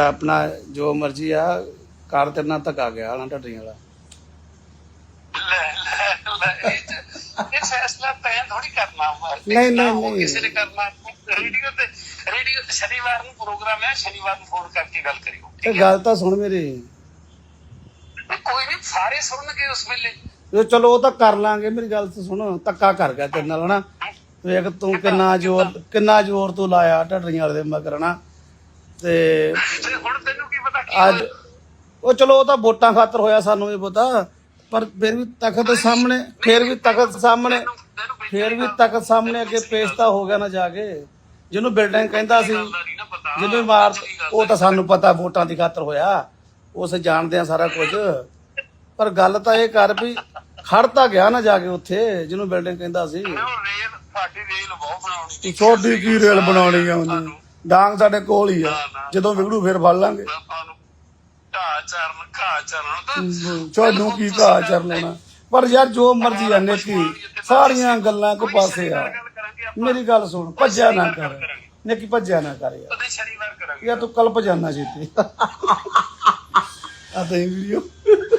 ਆਪਣਾ ਜੋ ਮਰਜ਼ੀ ਆ ਕਾਰ ਤੇਰੇ ਨਾਲ ਧੱਕਾ ਗਿਆ ਨਾ ਢੱਡਰੀਆਂ ਵਾਲਾ। ਲੈ ਲੈ ਲੈ ਇਹ ਚ- ਇਹ ਫੈਸਲਾ ਤੈਂ ਥੋੜੀ ਕਰਨਾ ਵਾ। ਨਹੀਂ, ਨਹੀਂ, ਉਹ ਨਹੀਂ। ਕਿਸੇ ਨੇ ਕਰਨਾ। ਰੇਡੀਓ ਤੇ ਰੇਡੀਓ ਸ਼ਨੀਵਾਰ ਨੂੰ ਪ੍ਰੋਗਰਾਮ ਹੈ ਸ਼ਨੀਵਾਰ ਨੂੰ ਫੋਨ ਕਰਕੇ ਗੱਲ ਕਰਿਓ ਇਹ ਗੱਲ ਤਾਂ ਸੁਣ ਮੇਰੀ। ਨਹੀਂ, ਕੋਈ ਨਹੀਂ ਸਾਰੇ ਸੁਣਨਗੇ ਉਸ ਵੇਲੇ। ਜੋ ਚਲੋ ਉਹ ਤਾਂ ਕਰ ਲਾਂਗੇ ਮੇਰੀ ਗੱਲ ਤਾਂ ਸੁਣ ਧੱਕਾ ਕਰ ਗਿਆ ਤੇਰੇ ਨਾਲ ਹਨਾ। ਵੇਖ ਤੂੰ ਕਿੰਨਾ ਜ਼ੋਰ ਕਿੰਨਾ ਜ਼ੋਰ ਤੂੰ ਲਾਇਆ ਢੱਡਰੀਆਂ ਵਾਲੇ ਦੇ ਮਗਰ ਹਨਾ। ਤੇ ਤੇ ਹੁਣ ਤੈਨੂੰ ਕੀ ਪਤਾ ਕੀ ਅੱਜ? ਉਹ ਚਲੋ ਉਹ ਤਾਂ ਵੋਟਾਂ ਖਾਤਰ ਹੋਇਆ ਸਾਨੂੰ ਵੀ ਪਤਾ ਪਰ ਫਿਰ ਵੀ ਤਖਤ ਸਾਹਮਣੇ ਫਿਰ ਵੀ ਤਖਤ ਸਾਹਮਣੇ ਫਿਰ ਵੀ ਤਖਤ ਸਾਹਮਣੇ ਅੱਗੇ ਪੇਸ਼ ਤਾਂ ਹੋ ਗਿਆ ਨਾ ਜਾ ਕੇ। ਜਿਹਨੂੰ ਬਿਲਡਿੰਗ ਕਹਿੰਦਾ ਸੀ ਜਿਹਨੂੰ ਗੱਲ ਉਹ ਤਾਂ ਸਾਨੂੰ ਪਤਾ। ਵੋਟਾਂ ਦੀ ਖਾਤਰ ਹੋਇਆ ਉਸ ਜਾਣਦੇ ਆ ਸਾਰਾ ਕੁਝ। ਪਰ ਗੱਲ ਤਾਂ ਇਹ ਕਰ ਵੀ ਖੜ ਤਾਂ ਗਿਆ ਨਾ ਜਾ ਕੇ ਉੱਥੇ ਜਿਹਨੂੰ ਬਿਲਡਿੰਗ ਕਹਿੰਦਾ ਸੀ। ਸਾਡੀ ਰੇਲ ਬਹੁਤ ਬਣਾਉਣੀ। ਛੋਟੀ ਕੀ ਰੇਲ ਬਣਾਉਣੀ ਆ ਉਹਨੇ? ਡਾਂਗ ਸਾਡੇ ਕੋਲ ਹੀ ਆ। ਜਦੋਂ ਵਿਗੜੂ ਫਿਰ ਫੜ ਲਾਂਗੇ। ਚਰਨ ਘਾ ਚਰਨ ਕੀ ਕਹਾ ਚਰਨਾ ਪਰ ਯਾਰ ਜੋ ਮਰਜ਼ੀ ਆ ਨੇਕੀ ਸਾਰੀਆਂ ਗੱਲਾਂ ਕੋ ਪਾਸੇ ਆ। ਮੇਰੀ ਗੱਲ ਸੁਣ ਭੱਜਿਆ ਨਾ ਕਰ। ਨੇਕੀ ਭੱਜਿਆ ਨਾ ਕਰ ਯਾਰ। ਉਹਦੇ ਸ਼ਨੀਵਾਰ ਕਰਾਂਗੇ। ਯਾਰ ਤੂੰ ਕਲਪ ਜਾਣਾ ਛੇਤੀ। ਆ ਤੇ ਵੀਡੀਓ।